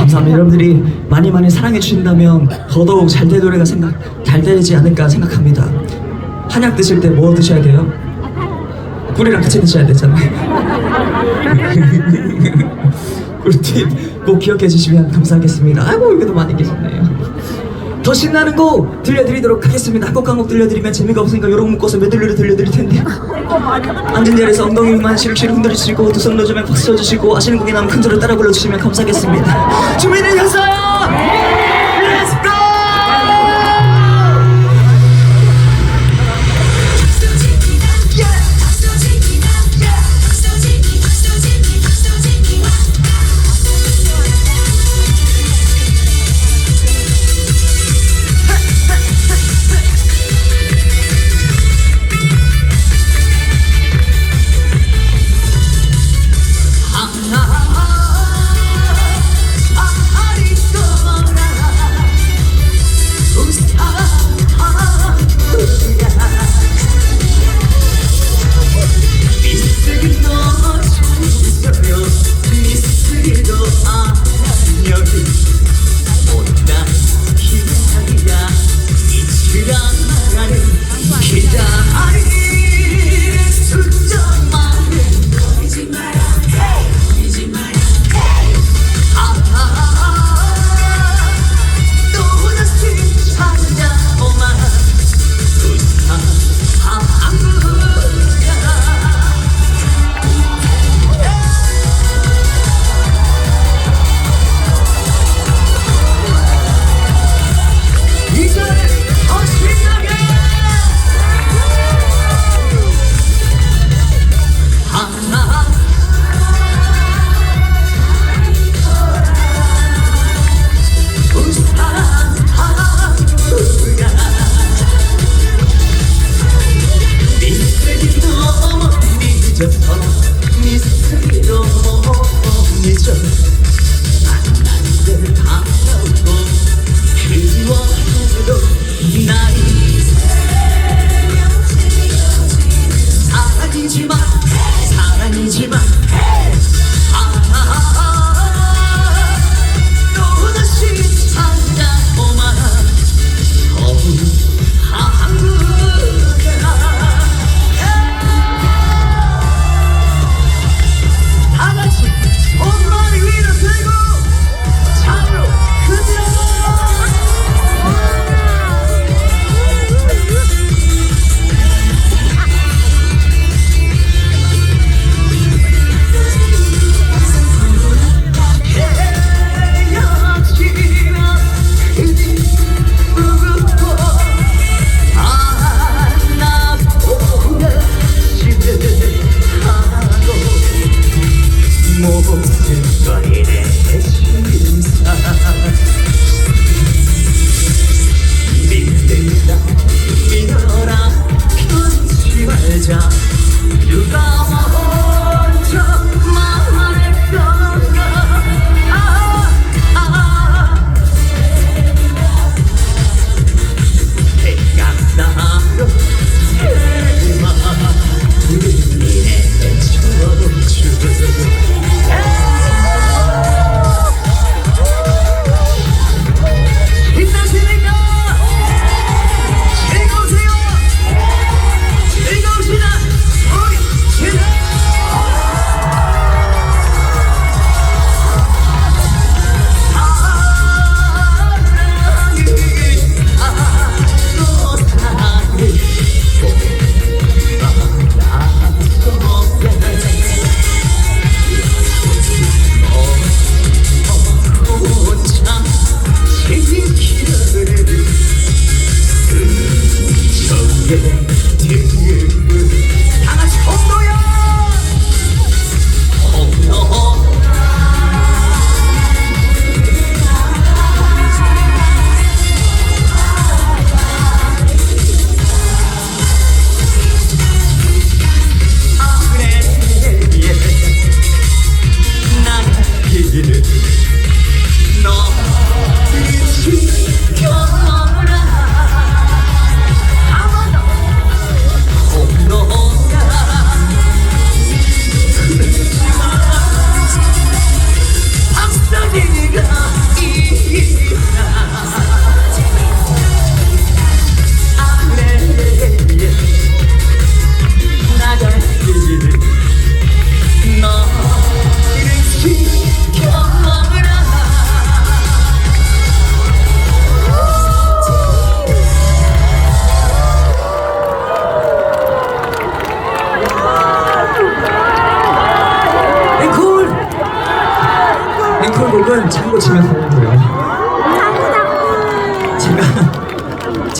감사합니다. 여러분들이 많이 많이 사랑해 주신다면 더더욱 잘 될 노래가 생각 잘 되지 않을까 생각합니다. 한약 드실 때 뭐 드셔야 돼요? 꿀이랑 같이 드셔야 되잖아요. 꿀팁 꼭 기억해 주시면 감사하겠습니다. 아이고 여기도 많이 계셨네요. 더 신나는 곡 들려드리도록 하겠습니다. 한 곡 한 곡 들려드리면 재미가 없으니까 요런 묶어서 메들리로 들려드릴 텐데요. 앉은 자리에서 엉덩이만 시룩시룩 흔들어주시고 두손 놓으면 박수 쳐주시고 아시는 곡이 나면 큰 소리 따라 불러주시면 감사하겠습니다. 준비되셨어요? Yeah. get. 치면서 하는 거예요.